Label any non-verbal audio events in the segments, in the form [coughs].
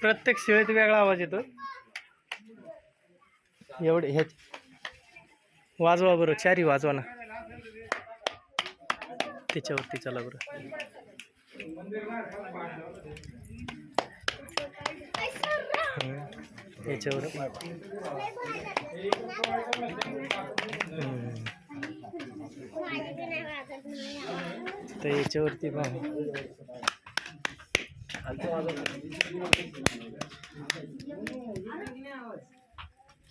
प्रत्येक शिळेत वेगळा आवाज येतो. एवढे ह्या वाजवा बरं चारी वाजवा ना. त्याच्यावरती चला बरं. याच्यावर. हं. तर याच्यावरती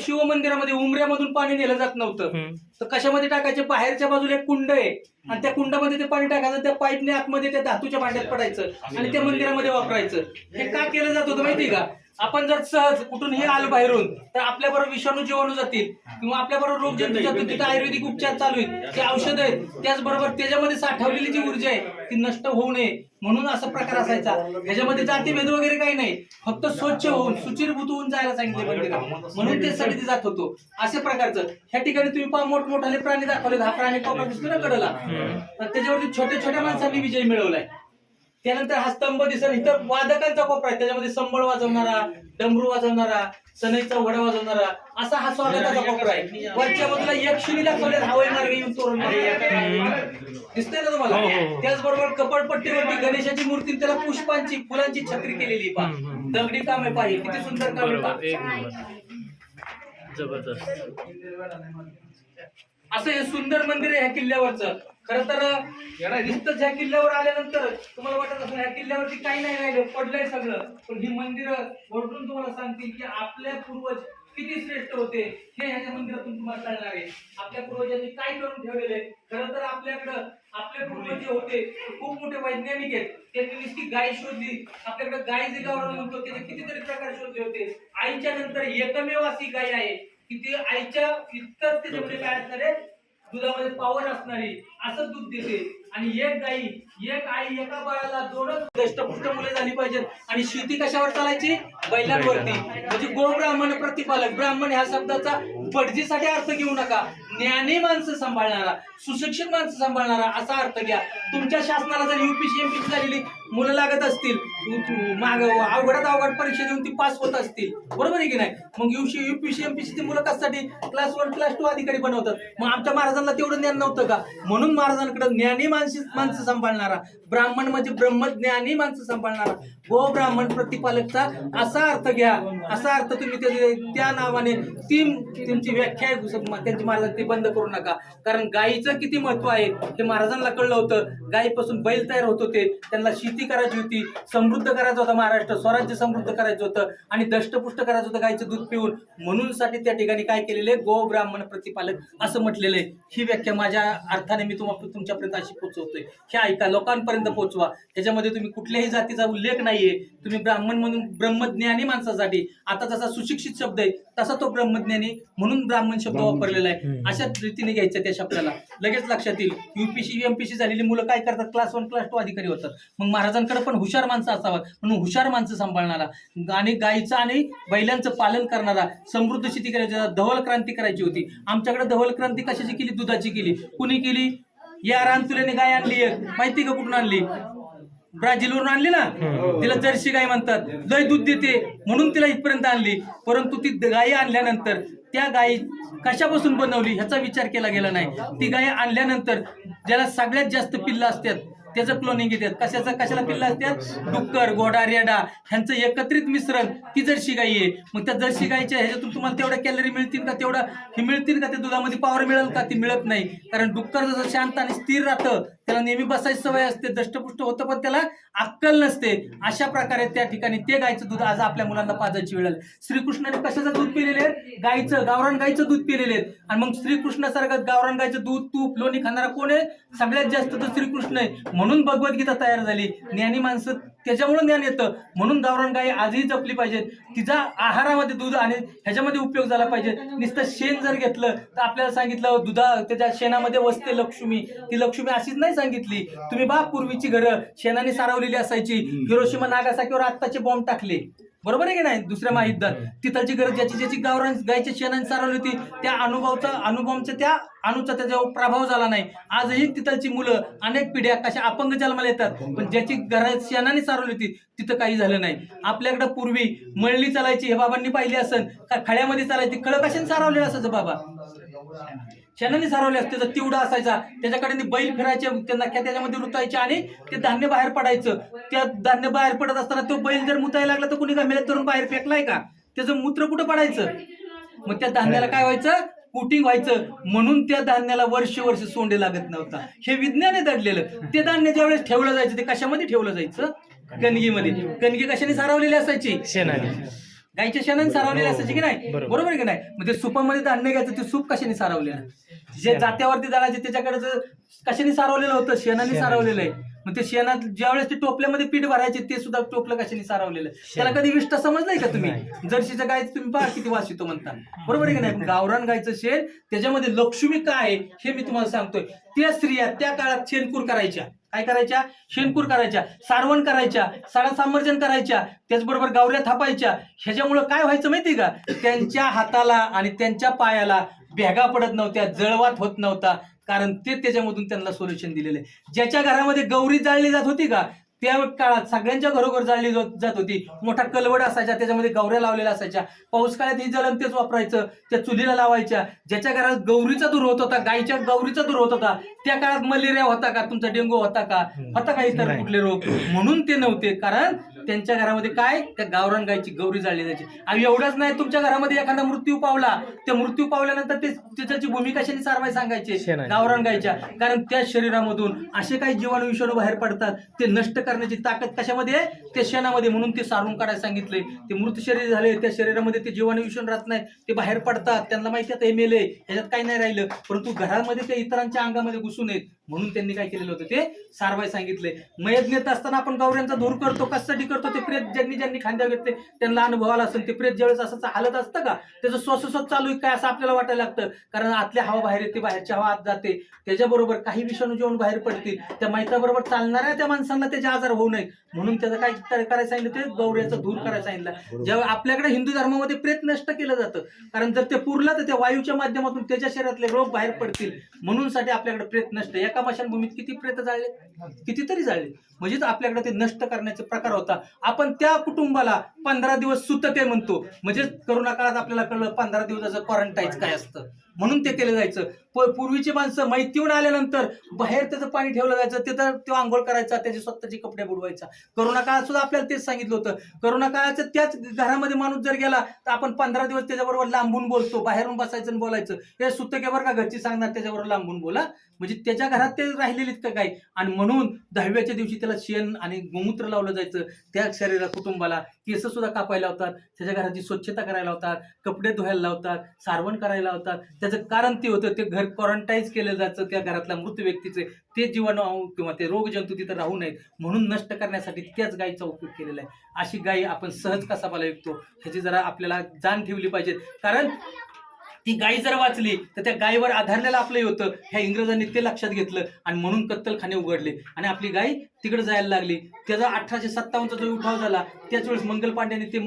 शिवमंदिरामध्ये उमऱ्यामधून पाणी नेलं जात नव्हतं. हं. तर कशामध्ये टाकायचे? बाहेरच्या बाजूला एक कुंड आहे. आणि त्या कुंडामध्ये ते पाणी टाकायचं त्या पाईपने आतमध्ये त्या धातूच्या भांड्यात पडायचं आणि त्या मंदिरामध्ये वापरायचं. हे का केलं जात होतं माहिती का? आपण जर सहज कुठूनही आलो बाहेरून तर आपल्याबरोबर विषाणू जीवाणू जातील किंवा आपल्याबरोबर रोग जंतू जातील. तिथे आयुर्वेदिक उपचार चालू आहेत. जे औषध आहेत त्याचबरोबर त्याच्यामध्ये साठवलेली जी ऊर्जा आहे ती नष्ट होऊ नये. म्हणून असा प्रकार असायचा. ह्याच्यामध्ये जातीभेद वगैरे काही नाही. फक्त स्वच्छ होऊन सुचिरभूत होऊन जायला सांगितले मंदिरात म्हणून ते जात होतो. अशा प्रकारचं. ह्या ठिकाणी तुम्ही पहा मोठमोठाले प्राणी दाखवले हा प्राणी कोपरा दिसतो ना कडला. तर त्याच्यावरती छोट्या छोट्या माणसांनी विजय मिळवलाय. त्यानंतर हा स्तंभ दिसेल. इथं वादकांचा कोपरा आहे. त्याच्यामध्ये संबळ वाजवणारा डमरू वाजवणारा सनईचा वडा वाजवणारा असा हा स्वागताचा कोपरा आहे. वरच्या बाजूला यक्षिणी दाखवले हवाई मार्गे येऊन तोरण दिसतंय ना तुम्हाला? हो, हो, हो. त्याचबरोबर कपडपट्टीवरती गणेशाची मूर्ती त्याला पुष्पांची फुलांची छत्री केलेली हम्म. दगडी काम आहे पाहिजे किती सुंदर काम आहे जबरदस्त. असं हे सुंदर मंदिर आहे ह्या किल्ल्यावरचं. खरं तर नुसतंच ह्या किल्ल्यावर आल्यानंतर तुम्हाला वाटत असेल ह्या किल्ल्यावरती काही नाही राहिलं पडलंय सगळं. पण ही मंदिर ओरडून तुम्हाला सांगतील की आपल्या पूर्वज किती श्रेष्ठ होते हे ह्याच्या मंदिरातून तुम्हाला कळणार आहे. आपल्या पूर्वजांनी काय करून ठेवलेले खरं तर आपल्याकडं आपले पूर्वज जे होते ते खूप मोठे वैज्ञानिक आहेत. त्यांनी नुसती गाय शोधली. आपल्याकडे गाय जे गावरा म्हणतो त्याचे कितीतरी प्रकार शोधले होते. आईच्या नंतर एकमेव अशी गाय आहे. की ती आईच्या इतकंच त्याच्यामध्ये काय असणार आहे दुधामध्ये पावर असणारी असं दूध देते. आणि एक गाई एक आई एका बाळाला दोनच दष्टपुष्ट मुले झाली पाहिजेत. आणि शेती कशावर चालायची? बैलांवरती. म्हणजे गो ब्राह्मण प्रतिपालक. ब्राह्मण ह्या शब्दाचा बडजीसाठी अर्थ घेऊ नका. ज्ञानी माणसं सांभाळणारा सुशिक्षित माणसं सांभाळणारा असा अर्थ घ्या. तुमच्या शासनाला जर युपीसी एमपीसी झालेली मुलं लागत असतील माग अवघडात अवघड परीक्षा देऊन ती पास होत असतील. बरोबर आहे की नाही? मग युपी युपीसी एमपीसी ती मुलं कशासाठी? क्लास वन क्लास टू अधिकारी बनवतात. मग आमच्या महाराजांना तेवढं ज्ञान नव्हतं का? म्हणून महाराजांकडे ज्ञानी माणसी माणसं सांभाळणारा ब्राह्मण म्हणजे ब्रह्मज्ञानी माणसं सांभाळणारा गो ब्राह्मण प्रतिपालकचा असा अर्थ घ्या. असा अर्थ तुम्ही त्या- त्या नावाने ती तुमची व्याख्या आहे त्यांची महाराजांची ते बंद करू नका. कारण गायीचं किती महत्त्व आहे हे महाराजांना कळलं होतं. गायीपासून बैल तयार होत होते. त्यांना शेती करायची होती. समृद्ध करायचं होतं महाराष्ट्र स्वराज्य समृद्ध करायचं होतं आणि दष्टपुष्ट करायचं होतं गायीचं दूध पिऊन. म्हणून साठी त्या ठिकाणी काय केलेले? गो ब्राह्मण प्रतिपालक असं म्हटलेलं आहे. ही व्याख्या माझ्या अर्थाने मी तुम्हाला तुमच्यापर्यंत अशी पोहोचवतोय. हे ऐका लोकांपर्यंत पोहोचवा. त्याच्यामध्ये तुम्ही कुठल्याही जातीचा उल्लेख नाहीये. तुम्ही ब्राह्मण म्हणून ब्रह्मज्ञानी माणसासाठी. आता जसा सुशिक्षित शब्द आहे तसा तो ब्रह्मज्ञानी म्हणून ब्राह्मण शब्द वापरलेला आहे. अशा रीतीने घ्यायचं त्या शब्दाला. लगेच लक्षात येईल. युपीसी एमपीसी झालेली मुलं काय करतात? क्लास वन क्लास टू अधिकारी होतात. मग महाराजांकडे पण हुशार माणसं असावा. म्हणून हुशार माणसं सांभाळणारा आणि गायीचं आणि बैलांचं पालन करणारा समृद्ध शेती करायची. धवल क्रांती करायची होती. आमच्याकडे धवल क्रांती कशाची केली? दुधाची केली. कुणी केली? या रानतुल्याने गाय आणली एक. माहिती का कुठून आणली? ब्राझीलवरून आणली ना? तिला जर्सी गाय म्हणतात. लय दूध देते. म्हणून तिला इथपर्यंत आणली. परंतु ती गायी आणल्यानंतर त्या गायी कशापासून बनवली ह्याचा विचार केला गेला नाही. ती गाय आणल्यानंतर ज्याला सगळ्यात जास्त पिल्लं असतात त्याचं क्लोनिंग येतात कशाचं? कशाला पिल्ला असतात? डुक्कर गोडा रेडा ह्यांचं एकत्रित मिश्रण. ती जर्सी गाई आहे. मग त्या जर्सी गाईच्या ह्याच्यातून तुम्हाला तेवढ्या कॅलरी मिळतील का तेवढं? हे मिळतील का? त्या दुधामध्ये पॉवर मिळेल का? ती मिळत नाही. कारण डुक्कर जसं शांत आणि स्थिर राहतं त्याला नेहमी बसायची सवय असते दष्टपुष्ट होतं पण त्याला अक्कल नसते. अशा प्रकारे त्या ठिकाणी ते गायचं दूध आज आपल्या मुलांना पाजायची वेळ आली. श्रीकृष्णाने कशाचं दूध पिलेले आहे? गायचं गावरान गायचं दूध पिलेले आहेत आणि मग श्रीकृष्णासारखं गावरान गायचं दूध तूप लोणी खाणारा कोण आहे? सगळ्यात जास्त तर श्रीकृष्ण आहे. म्हणून भगवद्गीता तयार झाली. ज्ञानी माणसं त्याच्यामुळे ज्ञान येतं. म्हणून गावरान गाय आजही जपली पाहिजे तिचा आहारामध्ये दूध आणि ह्याच्यामध्ये उपयोग झाला पाहिजे. नुसतं शेण जर घेतलं तर आपल्याला सांगितलं दुधा त्याच्या शेणामध्ये वसते लक्ष्मी. ती लक्ष्मी अशीच नाही सांगितली. तुम्ही बा पूर्वीची घरं शेणाने सारवलेली असायची. हिरोशिमा नागासाकीवर आत्ताचे बॉम्ब टाकले. बरोबर आहे की नाही? दुसऱ्या महायुद्धात तिथलची गरज ज्याची ज्याची गावरान गायच्या शेणाने सारवली होती त्या अनुभवचा अनुभवच्या त्या अणूचा त्याच्यावर प्रभाव झाला नाही. आजही तिथलची मुलं अनेक पिढ्या कशा अपंग जन्माला येतात पण ज्याची घरात शेणाने सारवली होती तिथं काही झालं नाही. आपल्याकडे पूर्वी मळणी चालायची हे बाबांनी पाहिली असन का खळ्यामध्ये चालायची खळ कशाने सारवलेलं असायचं बाबा? शेणाने सारवले असते त्याचा तिवडा असायचा. त्याच्याकडे बैल फिरायचे त्या नख्या त्याच्यामध्ये रुतायचे आणि ते धान्य बाहेर पडायचं. त्या धान्य बाहेर पडत असताना तो बैल जर मुतायला लागला तर कुणी का मेले तरुण बाहेर फेकलाय का? त्याचं मूत्र कुठं पडायचं? मग त्या धान्याला काय व्हायचं? कुटिंग व्हायचं. म्हणून त्या धान्याला वर्ष वर्ष सोंडे लागत नव्हता. हे विज्ञान दडलेलं. ते धान्य ज्यावेळेस ठेवलं जायचं ते कशामध्ये ठेवलं जायचं? कणगीमध्ये. कणगी कशाने सारवलेली असायची? शेणाने. गाईच्या शेणाने सारवलेले असायचे की नाही? बरोबर. बरोबर आहे की नाही? मग ते सुपामध्ये धान्य घ्यायचं ते सूप कशाने सारवलेलं? जे जात्यावरती जाळायचे त्याच्याकडे जे कशाने सारवलेलं होतं? शेणाने सारवलेलं आहे. मग ते शेणात ज्यावेळेस ते टोपल्यामध्ये पीठ भरायचे ते सुद्धा टोपलं कशाने सारवलेलं? आहे? त्याला कधी विष्ट समजलंय का तुम्ही? जर्शीच्या गायचं तुम्ही पहा किती वास येतो म्हणता. [laughs] बरोबर आहे की नाही? गावरान गायचं शेण त्याच्यामध्ये लक्ष्मी काय आहे हे मी तुम्हाला सांगतोय. त्या स्त्रिया त्या काळात शेणकूर करायच्या. काय करायच्या? शेणकूर करायच्या सारवण करायच्या साडा सामर्जन करायच्या त्याचबरोबर गावऱ्या थापायच्या. ह्याच्यामुळं काय व्हायचं माहिती का? त्यांच्या हाताला आणि त्यांच्या पायाला भेगा पडत नव्हत्या जळवात होत नव्हता. कारण ते त्याच्यामधून त्यांना सोल्युशन दिलेलं आहे. ज्याच्या घरामध्ये गौरी जाळली जात होती का? त्या काळात सगळ्यांच्या घरोघर जाळली जात होती. मोठा कलवड असायचा त्याच्यामध्ये गौऱ्या लावलेल्या असायच्या. पाऊस काळात ही जलन तेच वापरायचं त्या चुलीला लावायच्या. ज्याच्या घरात गौरीचा दूर होत होता गायच्या गौरीचा दूर होत होता त्या काळात मलेरिया होता का तुमचा डेंगू होता का? होता का इतर. कुठले रोग? म्हणून ते नव्हते. कारण त्यांच्या घरामध्ये काय? त्या गावरान गायची गौरी जाळली जायची. आणि एवढंच नाही तुमच्या घरामध्ये एखादा मृत्यू पावला. त्या मृत्यू पावल्यानंतर ते त्याची भूमिका कशाने सारवाय सांगायचे. गावरान गायच्या कारण त्या शरीरामधून असे काही जीवाणू विषाणू बाहेर पडतात. ते नष्ट करण्याची ताकद कशामध्ये? आहे ते शेणामध्ये. म्हणून ते सारून काढायला सांगितले. ते मृत शरीर झाले. त्या शरीरामध्ये ते जीवाणू विषाणू राहत नाही ते बाहेर पडतात. त्यांना माहिती आता हे मेले ह्याच्यात काही नाही राहिलं. परंतु घरामध्ये ते इतरांच्या अंगामध्ये घुसून येत म्हणून त्यांनी काय केलेलं होतं? ते सारवाय सांगितले. मयत नेत असताना आपण गौऱ्यांचा धूर करतो. कशासाठी करतो ते प्रेत ज्यांनी ज्यांनी खांद्यावर घेतले त्यांना अनुभव आला असेल ते प्रेत ज्यावेळेस असं हालत असतं का? त्याचं श्वासोश्वास चालू काय असं आपल्याला वाटायला लागतं? कारण आतल्या हवा बाहेर येते बाहेरची हवा आत जाते. त्याच्याबरोबर काही विषाणू जेवण बाहेर पडतील. त्या मैताबरोबर चालणाऱ्या त्या माणसांना त्याचे आजार होऊ नयेत. म्हणून त्याचं काय काय करायला सांगितलं ते? गौऱ्याचा धूर करायला सांगितलं. जेव्हा आपल्याकडे हिंदू धर्मामध्ये प्रेत नष्ट केलं जातं. कारण जर ते पुरलं तर त्या वायूच्या माध्यमातून त्याच्या शरीरातले रोग बाहेर पडतील. म्हणून साठी आपल्याकडे प्रेत नष्ट. एका मशानभूमीत किती प्रेत जाळले? कितीतरी जाळले. म्हणजेच आपल्याकडे ते नष्ट करण्याचे प्रकार होता. आपण त्या कुटुंबाला पंधरा दिवस सुतते म्हणतो. म्हणजे करोना काळात आपल्याला कळलं पंधरा दिवसाचं क्वारंटाईन काय असतं. म्हणून ते केलं जायचं. पूर्वीची माणसं माहितीहून आल्यानंतर बाहेर त्याचं पाणी ठेवलं जायचं तिथं तो आंघोळ करायचा त्याचे स्वतःचे कपडे बुडवायचा. करोना काळात सुद्धा आपल्याला तेच सांगितलं होतं. करोना काळाचं त्याच घरामध्ये माणूस जर गेला तर आपण पंधरा दिवस त्याच्याबरोबर लांबून बोलतो बाहेरून बसायचं आणि बोलायचं. हे सुतकेवर का घरची सांगणार त्याच्याबरोबर लांबून बोला. म्हणजे त्याच्या घरात ते राहिलेलीत का काय आणि म्हणून दहाव्याच्या दिवशी त्याला शेण आणि गोमूत्र लावलं जायचं. त्या शरीराला कुटुंबाला केस सुद्धा कापायला लावतात त्याच्या घराची स्वच्छता करायला लावतात कपडे धुवायला लावतात सारवण करायला लावतात. त्याचं कारण ते होतं ते घर क्वारंटाईज केलं जायचं त्या घरातल्या मृत व्यक्तीचे. ते जीवाणू किंवा ते रोगजंतू तिथं राहू नयेत. म्हणून नष्ट करण्यासाठी त्याच गायीचा उपयोग केलेला आहे. अशी गायी आपण सहज कसाबाला विकतो? ह्याची जरा आपल्याला जाण ठेवली पाहिजे कारण ती गाय जर वाचली तर त्या गायीवर आधारलेलं आपलं होतं. ह्या इंग्रजांनी ते लक्षात घेतलं आणि म्हणून कत्तलखाने उघडले. आणि आपली गाय तिकडे जायला लागली. त्याचा अठराशे सत्तावन्नचा जो उठाव झाला त्याच वेळेस मंगल पांड्याने ते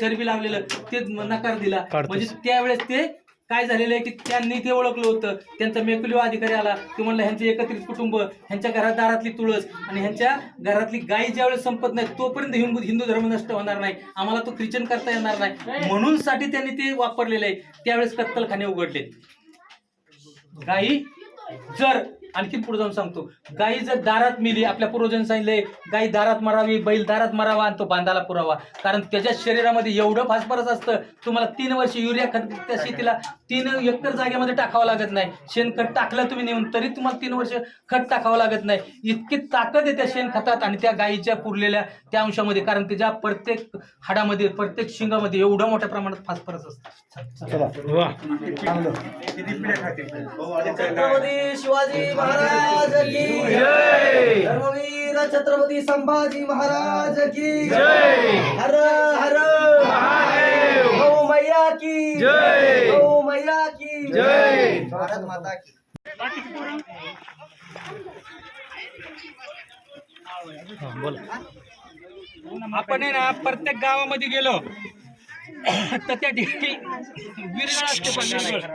चरबी लावलेलं ते नकार दिला. म्हणजे त्यावेळेस ते काय झालेलं आहे की त्यांनी ते ओळखलं होतं. त्यांचा मेकुलिओ अधिकारी आला. ते म्हणलं ह्यांचे एकत्रित कुटुंब ह्यांच्या घरात दारातली तुळस आणि ह्यांच्या घरातली गाय ज्यावेळेस संपत नाही तोपर्यंत हिंदू हिंदू धर्म नष्ट होणार नाही. आम्हाला तो ख्रिश्चन करता येणार नाही. म्हणून साठी त्यांनी ते वापरलेलं आहे. त्यावेळेस कत्तलखाने उघडले गायी जर आणखी पुढे जाऊन सांगतो. गाई जर दारात मिली आपल्या पूर्वजांनी सांगितले गाई दारात मरावी बैल दारात मरावा आणि तो बांधाला पुरावा. कारण त्याच्या शरीरामध्ये एवढं फास्फरस असतं तुम्हाला तीन वर्ष युरिया खत त्या शेतीला तीन एकर जागेमध्ये टाकावं लागत नाही. शेणखत टाकलं तुम्ही नेऊन तरी तुम्हाला तीन वर्ष खत टाकावं लागत नाही. इतकी ताकद आहे त्या शेणखतात आणि त्या गायीच्या पुरलेल्या त्या अंशामध्ये. कारण त्याच्या प्रत्येक हाडामध्ये प्रत्येक शिंगामध्ये एवढं मोठ्या प्रमाणात फास्फरस असतं. छत्रपती शिवाजी महाराज की धर्मवीर छत्रपती संभाजी महाराज की हर हर गौ मैया की गौ मैया की भारत माता की। हा, बोला आपण आहे ना प्रत्येक गावामध्ये गेलो. [coughs] तर त्या ठिकाणी विरगळ असते पण विरगळ.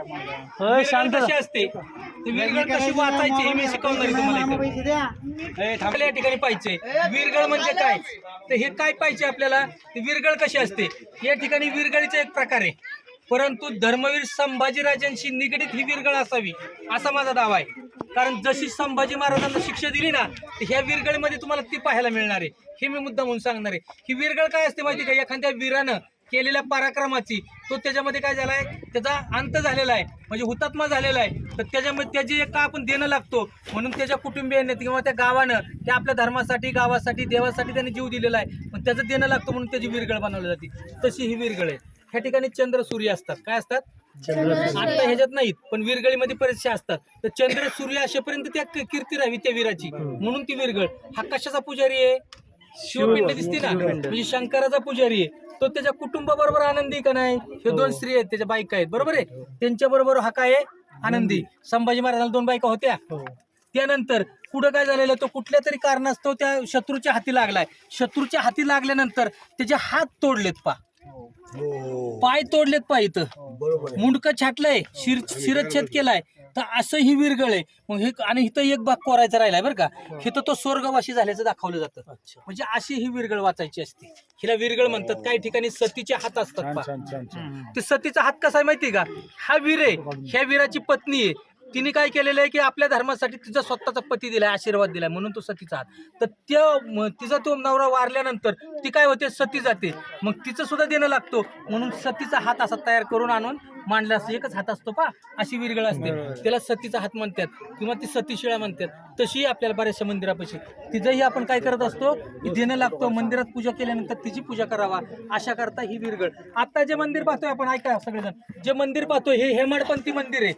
होय, शांत विरगळ जा. कशी असते? ती विरगळ कशी वाचायची हे मी शिकवणार आहे तुम्हाला इथं. ए, थांबल्या या ठिकाणी पाहिजे विरगळ म्हणजे काय? तर हे काय पाहिजे आपल्याला? ती विरगळ कशी असते? या ठिकाणी विरगळीचा एक प्रकार आहे. परंतु धर्मवीर संभाजीराजांशी निगडीत ही विरगळ असावी असा माझा दावा आहे. कारण जशी संभाजी महाराजांना शिक्षा दिली ना तर ह्या विरगळीमध्ये तुम्हाला ती पाहायला मिळणार आहे. हे मी मुद्दा म्हणून सांगणार आहे. ही विरगळ काय असते माहिती का? एखाद्या वीरानं केलेल्या पराक्रमाची तो त्याच्यामध्ये काय झालाय? त्याचा अंत झालेला आहे. म्हणजे हुतात्मा झालेला आहे. तर त्याच्यामध्ये त्याची एक का आपण देणं लागतो? म्हणून त्याच्या कुटुंबियांनी किंवा त्या गावानं त्या आपल्या धर्मासाठी गावासाठी देवासाठी त्याने जीव दिलेला आहे. पण त्याचं देणं लागतं म्हणून त्याची विरगळ बनवली जाते. तशी ही विरगळ आहे. ह्या ठिकाणी चंद्र सूर्य असतात. काय असतात? आता ह्याच्यात नाहीत पण विरगळीमध्ये बरेचसे असतात. तर चंद्र सूर्य असेपर्यंत त्या कीर्ती राहावी त्या वीराची. म्हणून ती विरगळ हा कशाचा पुजारी आहे? शिवपिंड दिसते ना? म्हणजे शंकराचा पुजारी आहे. तो त्याच्या कुटुंबाबरोबर आनंदी का नाही? हे दोन स्त्री आहेत त्याच्या बायका आहेत. बरोबर आहे? त्यांच्या बरोबर हा काय आहे? आनंदी. संभाजी महाराजांना दोन बायका होत्या. त्यानंतर पुढं काय झालेलं? तो कुठल्या तरी कारणास्तव त्या शत्रूच्या हाती लागलाय. शत्रूच्या हाती लागल्यानंतर त्याचे हात तोडलेत पा. पाय तोडलेत पा इथं. मुंडकं छाटलंय शिर शिरच्छेद केलाय. तर असं ही विरगळ आहे. मग हे आणि इथं एक भाग कोरायचा राहिलाय बरं का. इथं तो स्वर्गवासी झाल्याचं दाखवलं जातं. म्हणजे अशी ही विरगळ वाचायची असते. हिला विरगळ म्हणतात. काही ठिकाणी सतीचे हात असतात ते सतीचा हात कसा आहे माहितीये का? हा वीर आहे. ह्या वीराची पत्नी आहे. तिने काय केलेलं आहे की आपल्या धर्मासाठी तिचा स्वतःचा पती दिलाय आशीर्वाद दिलाय म्हणून तो सतीचा हात तर त्या तिचा तो नवरा वारल्यानंतर ती काय होते? सती जाते. मग तिचं सुद्धा देणं लागतो. म्हणून सतीचा हात असा तयार करून आणून मांडला असतो एकच हात असतो पा अशी विरगळ असते. त्याला सतीचा हात म्हणतात किंवा ती सतीशिळा म्हणतात. तशी आपल्याला बऱ्याचशा मंदिरापाशी. तिचंही आपण काय करत असतो? की देणं लागतो. मंदिरात पूजा केल्यानंतर तिची पूजा करावा. अशा करता ही विरगळ आता जे मंदिर पाहतोय आपण ऐका सगळेजण. जे मंदिर पाहतोय हे हेमाडपंथी मंदिर आहे.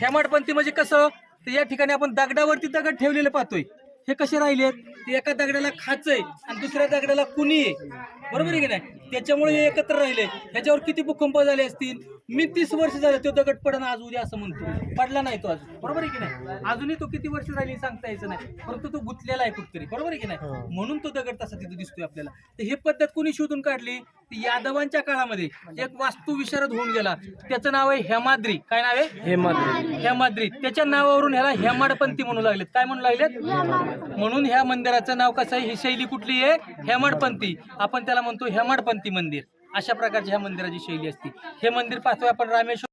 हेमाडपंथी म्हणजे कसं तर या ठिकाणी आपण दगडावरती दगड ठेवलेले पाहतोय. हे कसे राहिलेत ते एका दगडाला खाच आहे आणि दुसऱ्या दगडाला कुणी आहे बरोबर आहे की नाही? त्याच्यामुळे हे एकत्र राहिले. ह्याच्यावर किती भूकंप झाले असतील? मी तीस वर्ष झाले तो दगड पडणं आज उद्या असं म्हणतो. पडला नाही तो अजून. बरोबर आहे की नाही? अजूनही तो किती वर्ष राहिली सांगता यायचं नाही. परंतु तो गुंतलेला आहे कुठतरी. बरोबर आहे की नाही? म्हणून तो दगड तसा तिथे दिसतोय आपल्याला. तर हे पद्धत कुणी शोधून काढली? यादवांच्या काळामध्ये एक वास्तू विशारद होऊन गेला. त्याचं नाव आहे हेमाद्री. काय नाव आहे? हेमाद्री. हेमाद्री. त्याच्या नावावरून ह्याला हेमाडपंथी म्हणू लागलेत. काय म्हणू लागलेत? म्हणून ह्या मंदिराचं नाव कसं आहे? ही शैली कुठली आहे? हेमाडपंथी. आपण त्याला म्हणतो हेमाडपंथी मंदिर. अशा प्रकारची ह्या मंदिराची शैली असते. हे मंदिर पाहतोय आपण रामेश्वर